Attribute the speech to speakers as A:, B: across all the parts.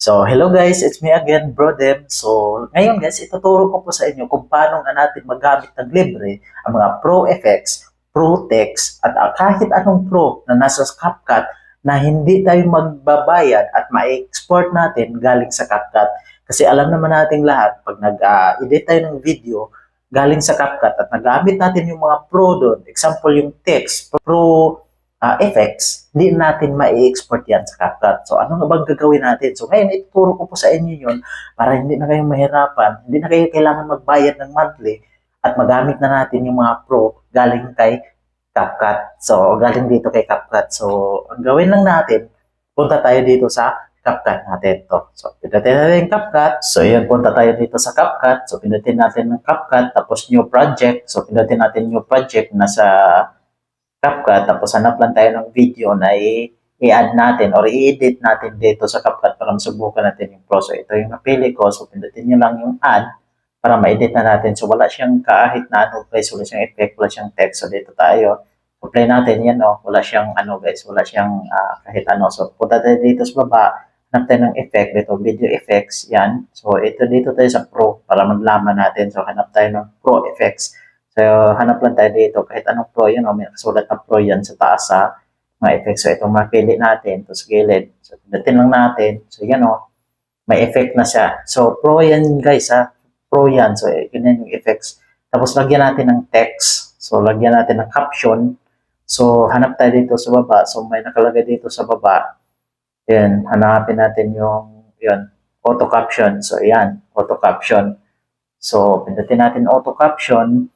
A: So, hello guys, it's me again, Brodem. So, ngayon guys, ituturo ko po sa inyo kung paano nga natin magamit ng libre ang mga Pro Effects, Pro Text, at ah, kahit anong Pro na nasa CapCut na hindi tayo magbabayad at ma-export natin galing sa CapCut. Kasi alam naman nating lahat, pag nag-edit tayo ng video galing sa CapCut at nagamit natin yung mga Pro doon, example yung text, Pro ah, effects, hindi natin ma-export yan sa CapCut. So, ano nga bang gagawin natin? So, ngayon, ituturo ko po sa inyo yun para hindi na kayo mahirapan, hindi na kayo kailangan magbayad ng monthly at magamit na natin yung mga pro galing kay CapCut. So, galing dito kay CapCut. So, ang gawin lang natin, punta tayo dito sa CapCut natin to. So, pindutin natin yung CapCut. So, yun, punta tayo dito sa CapCut. So, pindutin natin ng CapCut, tapos new project. So, pindutin natin new project na sa CapCut, tapos hanap lang tayo ng video na i-add natin or i-edit natin dito sa CapCut para masubukan natin yung pro. So, ito yung napili ko. So, pindutin nyo lang yung add para ma-edit na natin. So, wala siyang kahit na ano guys, wala siyang effect, wala siyang text. So, dito tayo. So, play natin yan, oh. Wala siyang ano guys, wala siyang ah, kahit ano. So, punta tayo dito sa baba, hanap tayo ng effect dito, video effects, yan. So, ito dito tayo sa pro para maglaman natin. So, hanap tayo ng pro effects. So, hanap lang tayo dito. Kahit anong pro yun, oh, may nakasulat na pro yan sa taas sa mga effects. So, itong mapili natin, ito sa gilid. So, pindutin lang natin. So, yan o, may effect na siya. So, pro yan guys ha. Pro yan. So, yun yan yung effects. Tapos, lagyan natin ng text. So, lagyan natin ng caption. So, hanap tayo dito sa baba. So, may nakalagay dito sa baba. Yan, hanapin natin yung, yun, auto caption. So, yan, auto caption. So, pindutin natin auto caption.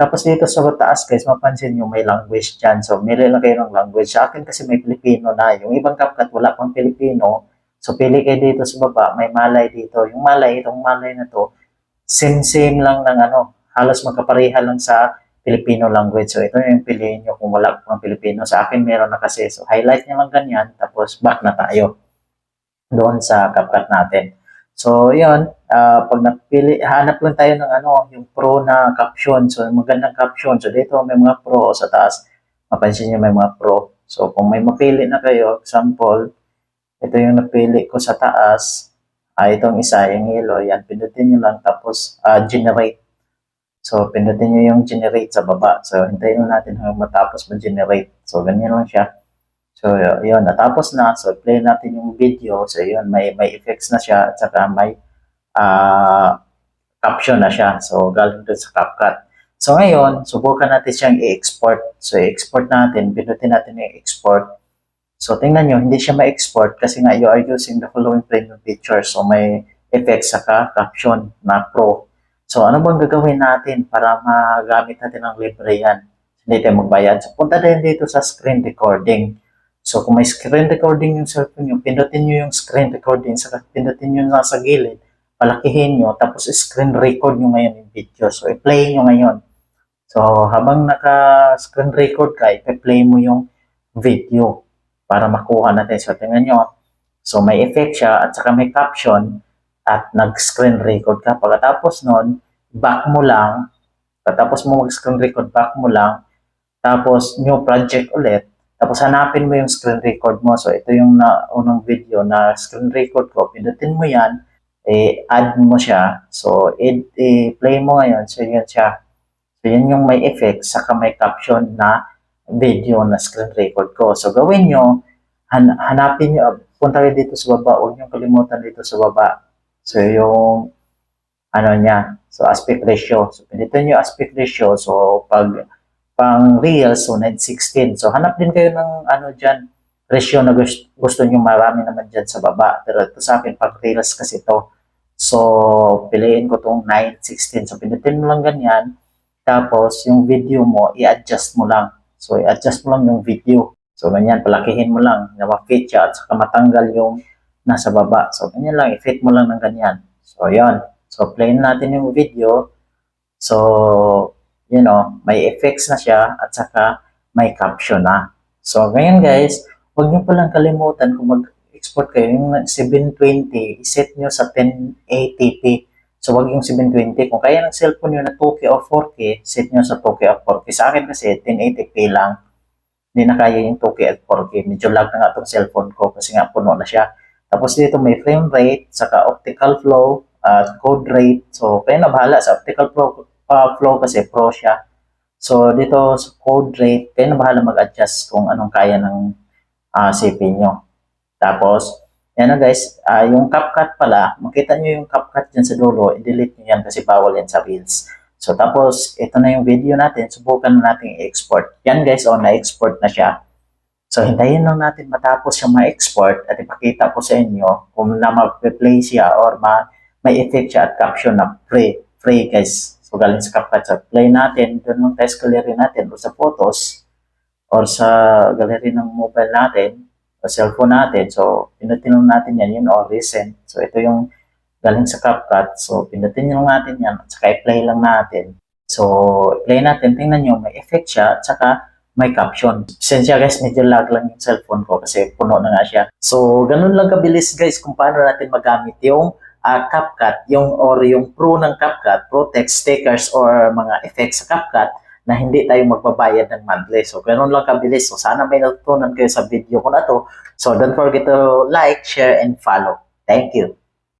A: Tapos dito sa taas guys, mapansin nyo may language dyan. So, mili lang kayo ng language. Sa akin kasi may Filipino na. Yung ibang CapCut wala pang Filipino. So, pili kayo dito sa baba. May Malay dito. Yung Malay, itong Malay na to, same-same lang ng ano. Halos magkapareha lang sa Filipino language. So, ito yung piliin nyo kung wala pang Filipino. Sa akin meron na kasi. So, highlight nyo lang ganyan. Tapos, back na tayo doon sa CapCut natin. So, yun, ah, pag napili, hanap lang tayo ng ano, yung pro na caption. So, magandang caption. So, dito may mga pro sa taas. Mapansin niyo may mga pro. So, kung may mapili na kayo, example, ito yung napili ko sa taas. Ah, itong isa, yung yellow, yan, pindutin niyo lang. Tapos, ah, generate. So, pindutin niyo yung generate sa baba. So, hintayin lang natin hanggang matapos mag-generate. So, ganyan lang siya. So, yun, natapos na. So, play natin yung video. So, yun, may, may effects na siya at saka may ah, caption na siya. So, galing dun sa CapCut. So, ngayon, subukan natin siyang i-export. So, i-export natin. Pinutin natin yung export. So, tingnan nyo, hindi siya ma-export kasi nga you are using the following premium features. So, may effects saka caption na pro. So, ano bang gagawin natin para magamit natin ang libre yan? Hindi tayo magbayad. So, punta tayo dito sa screen recording. So, kung may screen recording yung cellphone nyo, pindutin nyo yung screen recording, saka pindutin nyo na sa gilid, palakihin nyo, tapos screen record nyo ngayon yung video. So, i-play nyo ngayon. So, habang naka-screen record ka, i-play mo yung video para makuha natin. So, tingnan nyo. So, may effect siya at saka may caption at nag-screen record ka. Pagkatapos nun, back mo lang. Pagkatapos mo mag-screen record, back mo lang. Tapos, new project ulit. Tapos, hanapin mo yung screen record mo. So, ito yung na, unang video na screen record ko. Pindutin mo yan. Eh, add mo siya. So, i- i-play mo ngayon. So, yan siya. So, yan yung may effect. Saka may caption na video na screen record ko. So, gawin nyo. Han- hanapin nyo. Punta kayo dito sa baba. Huwag nyo kalimutan dito sa baba. So, yung ano niya. So, aspect ratio. So, pindutin nyo aspect ratio. So, pag pang real, so 916. So, hanap din kayo ng ano dyan, ratio na gusto, gusto nyo marami naman dyan sa baba. Pero ito sa akin, pag reels kasi ito. So, piliin ko itong 916. So, pindutin mo lang ganyan. Tapos, yung video mo, i-adjust mo lang. So, i-adjust mo lang yung video. So, ganyan, palakihin mo lang na ma-fit siya at saka matanggal yung nasa baba. So, ganyan lang, i-fit mo lang ng ganyan. So, yon So, play natin yung video. So, you know, may effects na siya at saka may caption na. So, ngayon guys, huwag niyo palang kalimutan kung mag-export kayo yung 720, iset nyo sa 1080p. So, wag yung 720. Kung kaya ng cellphone nyo na 2K or 4K, set nyo sa 2K or 4K. Sa akin kasi, 1080p lang. Hindi na kaya yung 2K at 4K. Medyo lag na nga itong cellphone ko kasi nga puno na siya. Tapos dito may frame rate, saka optical flow, at code rate. So, kayo na bahala sa optical flow, uh, flow kasi pro siya. So, dito sa code rate, kayo na bahala mag-adjust kung anong kaya ng uh, CPU nyo. Tapos, yan na guys, ah, yung CapCut pala, makita nyo yung CapCut dyan sa dulo, i-delete nyo yan kasi bawal yan sa Reels. So, tapos, ito na yung video natin, subukan na natin i-export. Yan guys, oh, na-export na siya. So, hintayin lang natin matapos siya ma-export at ipakita ko sa inyo kung na mag-play siya or ma may effect siya at caption na free. Free guys. So, galing sa CapCut. Play natin, doon lang tayo sa gallery natin o sa photos or sa gallery ng mobile natin o cellphone natin. So, pinutin lang natin yan, yun or recent. So, ito yung galing sa CapCut. So, pinutin lang natin yan at saka i-play lang natin. So, play natin, tingnan nyo, may effect siya at saka may caption. Pasensya guys, medyo lag lang yung cellphone ko kasi puno na nga siya. So, ganun lang kabilis guys kung paano natin magamit yung uh, CapCut, yung or yung pro ng CapCut, pro text stickers or mga effects sa CapCut na hindi tayo magbabayad ng monthly. So, ganun lang kabilis. So, sana may natutunan kayo sa video ko na to. So, don't forget to like, share, and follow. Thank you.